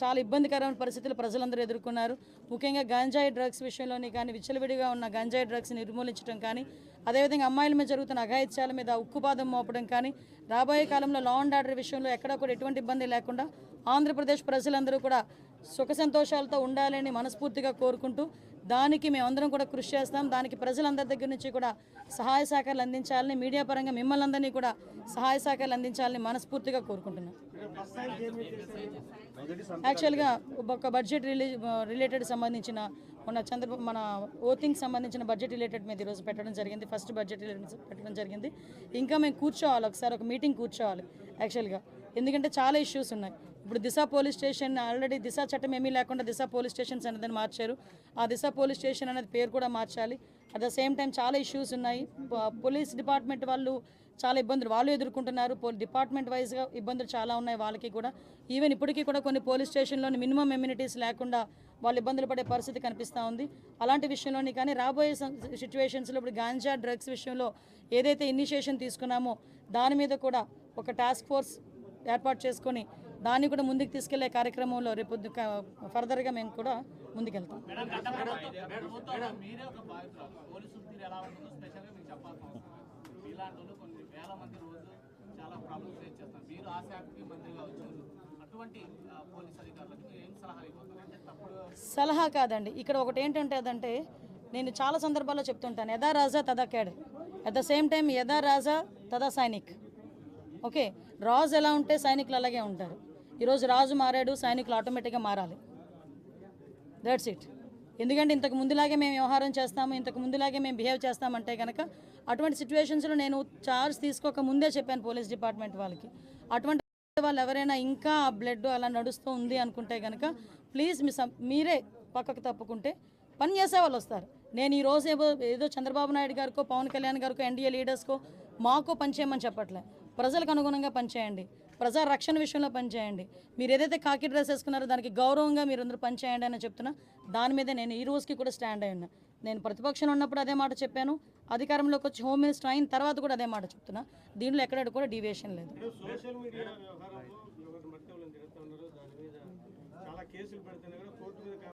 చాలా ఇబ్బందికరమైన పరిస్థితులు ప్రజలందరూ ఎదుర్కొన్నారు. ముఖ్యంగా గంజాయి డ్రగ్స్ విషయంలోని కానీ విచ్చలవిడిగా ఉన్న గంజాయి డ్రగ్స్ నిర్మూలించడం కానీ అదేవిధంగా అమ్మాయిల మీద జరుగుతున్న అఘాయిత్యాల మీద ఉక్కుపాదం మోపడం కానీ రాబోయే కాలంలో లా అండ్ ఆర్డర్ విషయంలో ఎక్కడా కూడా ఎటువంటి ఇబ్బంది లేకుండా ఆంధ్రప్రదేశ్ ప్రజలందరూ కూడా సుఖ సంతోషాలతో ఉండాలని మనస్ఫూర్తిగా కోరుకుంటూ దానికి మేమందరం కూడా కృషి చేస్తాం. దానికి ప్రజలందరి దగ్గర నుంచి కూడా సహాయ సహకారాలు అందించాలని మీడియా పరంగా మిమ్మల్ని అందరినీ కూడా సహాయ సహకారాలు అందించాలని మనస్ఫూర్తిగా కోరుకుంటున్నాం. యాక్చువల్గా ఒక బడ్జెట్ రిలీజ్ రిలేటెడ్ సంబంధించిన మన చంద్రబాబు మన ఓతింగ్ సంబంధించిన బడ్జెట్ రిలేటెడ్ మీద ఈరోజు పెట్టడం జరిగింది. ఫస్ట్ బడ్జెట్ రిలేటెడ్ పెట్టడం జరిగింది. ఇంకా మేము కూర్చోవాలి. ఒకసారి ఒక మీటింగ్ కూర్చోవాలి. యాక్చువల్గా ఎందుకంటే చాలా ఇష్యూస్ ఉన్నాయి. ఇప్పుడు Disha police station already Disha చట్టం ఏమీ లేకుండా దిశ పోలీస్ స్టేషన్స్ అనేది మార్చారు. ఆ దిశ పోలీస్ స్టేషన్ అనేది పేరు కూడా మార్చాలి. అట్ ద సేమ్ టైం చాలా ఇష్యూస్ ఉన్నాయి. పోలీస్ డిపార్ట్మెంట్ వాళ్ళు చాలా ఇబ్బందులు వాళ్ళు ఎదుర్కొంటున్నారు. పో డిపార్ట్మెంట్ వైజ్గా ఇబ్బందులు చాలా ఉన్నాయి వాళ్ళకి కూడా. ఈవెన్ ఇప్పటికీ కూడా కొన్ని పోలీస్ స్టేషన్లోని మినిమం ఎమ్యూనిటీస్ లేకుండా వాళ్ళు ఇబ్బందులు పడే పరిస్థితి కనిపిస్తూ ఉంది. అలాంటి విషయంలోని కానీ రాబోయే సిచ్యువేషన్స్లో ఇప్పుడు గాంజా డ్రగ్స్ విషయంలో ఏదైతే ఇనిషియేషన్ తీసుకున్నామో దాని మీద కూడా ఒక టాస్క్ ఫోర్స్ ఏర్పాటు చేసుకొని దాన్ని కూడా ముందుకు తీసుకెళ్ళే కార్యక్రమంలో రేపు ఫర్దర్గా మేము కూడా ముందుకెళ్తాం. సలహా కాదండి. ఇక్కడ ఒకటి ఏంటంటే అదంటే నేను చాలా సందర్భాల్లో చెప్తుంటాను. యథా రాజా తదా క్యాడ్ అట్ ద సేమ్ టైం యథా రాజా తదా సైనిక్. ఓకే రాజు ఎలా ఉంటే సైనికులు అలాగే ఉంటారు. ఈరోజు రాజు మారాడు సైనికులు ఆటోమేటిక్గా మారాలి. దట్స్ ఇట్ ఎందుకంటే ఇంతకు ముందులాగే మేము వ్యవహారం చేస్తాము ఇంతకు ముందులాగే మేము బిహేవ్ చేస్తామంటే కనుక అటువంటి సిచ్యువేషన్స్లో నేను చార్జ్ తీసుకోక ముందే చెప్పాను పోలీస్ డిపార్ట్మెంట్ వాళ్ళకి. అటువంటి వాళ్ళు ఎవరైనా ఇంకా ఆ బ్లడ్ అలా నడుస్తూ ఉంది అనుకుంటే కనుక ప్లీజ్ మీ మీరే పక్కకు తప్పుకుంటే పని చేసే వాళ్ళు వస్తారు. నేను ఈరోజు ఏదో ఏదో చంద్రబాబు నాయుడు గారికో పవన్ కళ్యాణ్ గారికో ఎన్డీఏ లీడర్స్కో మాకో పనిచేయమని చెప్పట్లే. ప్రజలకు అనుగుణంగా పనిచేయండి. ప్రజా రక్షణ విషయంలో పనిచేయండి. మీరు ఏదైతే కాకి డ్రెస్ వేసుకున్నారో దానికి గౌరవంగా మీరు అందరూ పనిచేయండి అని చెప్తున్నా. దాని మీద నేను ఈ రోజుకి కూడా స్టాండ్ అయి ఉన్నా నేను ప్రతిపక్షంలో ఉన్నప్పుడు అదే మాట చెప్పాను. అధికారంలోకి వచ్చి హోమ్ మినిస్టర్ అయిన తర్వాత కూడా అదే మాట చెప్తున్నా. దీనిలో ఎక్కడ కూడా డివియేషన్ లేదు. చాలా కేసులు